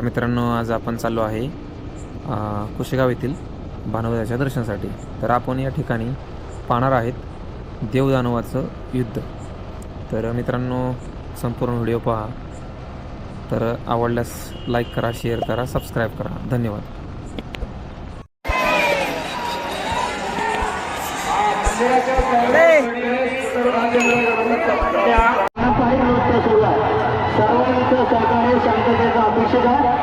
तर मित्रांनो आज आपण चाललो आहे कुशेगाव येथील भानुदाच्या दर्शनासाठी. तर आपण या ठिकाणी पाहणार आहेत देवदानवाचं युद्ध. तर मित्रांनो संपूर्ण व्हिडिओ पहा. तर आवडल्यास लाईक करा शेअर करा सबस्क्राईब करा. धन्यवाद. सर्वांचं सरकार शांततेचं अपेक्षित आहे.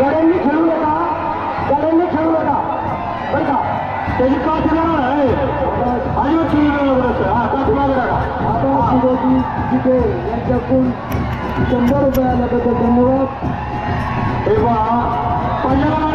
गड्यांनी खेळू नका. गड्यांनी खेळू नका. बरं का? त्याची काच लागणार आहे अजिबात खेळू हा काच मागे टाका आता शिवाजी जिथे यांच्याकडून शंभर रुपयाला बद्दल धन्यवाद. तेव्हा पंजाब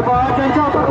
Coba.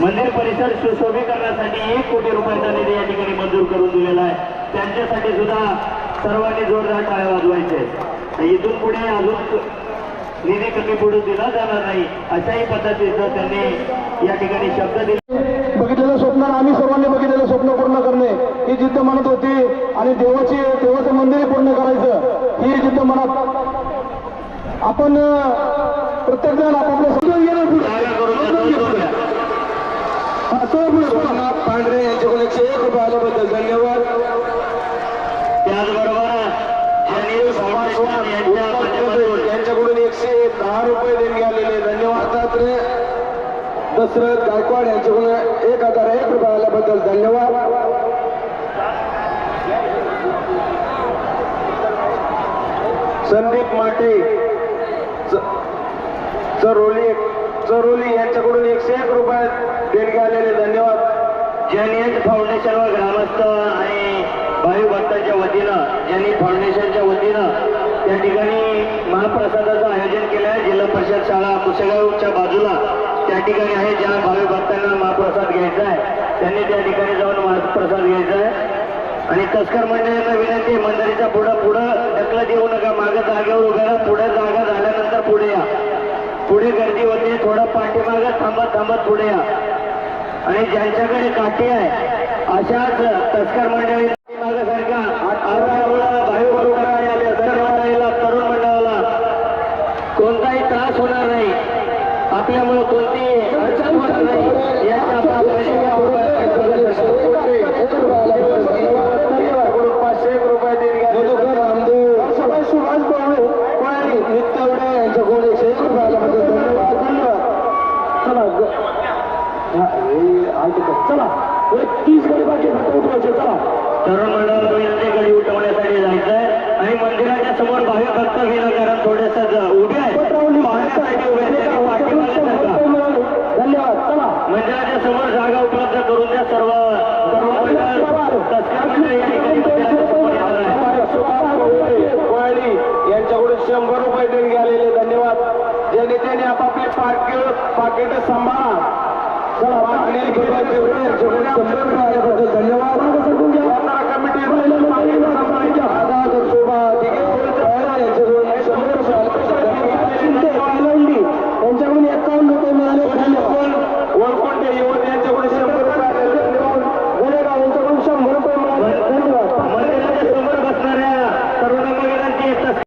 मंदिर परिसर सुशोभीकरणासाठी एक कोटी रुपयाचा निधी या ठिकाणी मंजूर करून दिलेला आहे. त्यांच्यासाठी सुद्धा सर्वांनी जोरदार टाळ्या वाजवायचे. इथून पुढे अजून निधी कमी पडू दिला जाणार नाही अशाही पद्धतीचं त्यांनी या ठिकाणी शब्द दिले. बघितलेलं स्वप्न आम्ही सर्वांनी बघितलेलं स्वप्न पूर्ण करणे ही जिद्द म्हणत होती. आणि देवाची देवाचं मंदिर पूर्ण करायचं ही जिद्द म्हणत आपण प्रत्येक जण आपापल्या समजून गेलं पुढे. जागा करून देतो, दोन द्या. हा, तो पुढे. सोमनाथ पांढरे यांच्याकडून एकशे एक रुपये आल्याबद्दल धन्यवाद त्याचबरोबर यांच्याकडून एकशे दहा रुपये देणगी आलेले धन्यवाद दशरथ गायकवाड यांच्याकडून एक हजार एक रुपये आल्याबद्दल धन्यवाद. संदीप माटे चरोली चरोली यांच्याकडून एकशे एक रुपये देणगी आलेले धन्यवाद. जनियत फाउंडेशन व ग्रामस्थ आणि भावी भक्तांच्या वतीनं जनियत फाउंडेशनच्या वतीनं त्या ठिकाणी महाप्रसादाचं आयोजन केलं आहे जिल्हा परिषद शाळा कुसेगावच्या बाजूला त्या ठिकाणी आहे ज्या भावी भक्तांना महाप्रसाद घ्यायचा आहे त्यांनी त्या ठिकाणी जाऊन महाप्रसाद घ्यायचा आहे. आणि तस्कर मंडळींना विनंती आहे, मंदिराच्या पुढं पुढं ढकलं येऊ नका मागं जागेवर उभ्या पुढे जागा झाल्यानंतर पुढे या. पुढे गर्दी होते थोडं पाठीमागं थांबत थांबत पुढे या. आणि ज्यांच्याकडे काठी आहे अशाच तस्कर मंडळी मागं सारखा आजच्यामुळं भावी बरोबर आणि आपल्या तरुण मंडळीला तरुण मंडळाला कोणताही त्रास होणार नाही आपल्यामुळे कोणतीही अडचण होणार नाही याची आपण पाचशे एक रुपये देणगी मधुकर रामदेव सुभाष भाऊ कोळी नित्यवडे यांच्याकडून एकशे एक रुपये आल्याबद्दल धन्यवाद धन्यवाद चला ग- हा, हे ऐकतो. चला एक तीस गडी बाकी फक्त उतरायचे चला तरुण मंडळाला विनंती गडी उठवण्यासाठी जायचंय. आणि मंदिराच्या समोर भावी भक्त विनाकारण थोडेस उभे आहे पाहण्यासाठी उभे त्यांनी. धन्यवाद. चला. मंदिराच्या समोर जागा उपलब्ध करून द्या सर्व. मंडळ मंडळ यांच्याकडून शंभर रुपये देणगी आलेले धन्यवाद. ज्या नेत्याने आपापले पाकिट पाकिट सांभाळा. धन्यवाद। कमिटी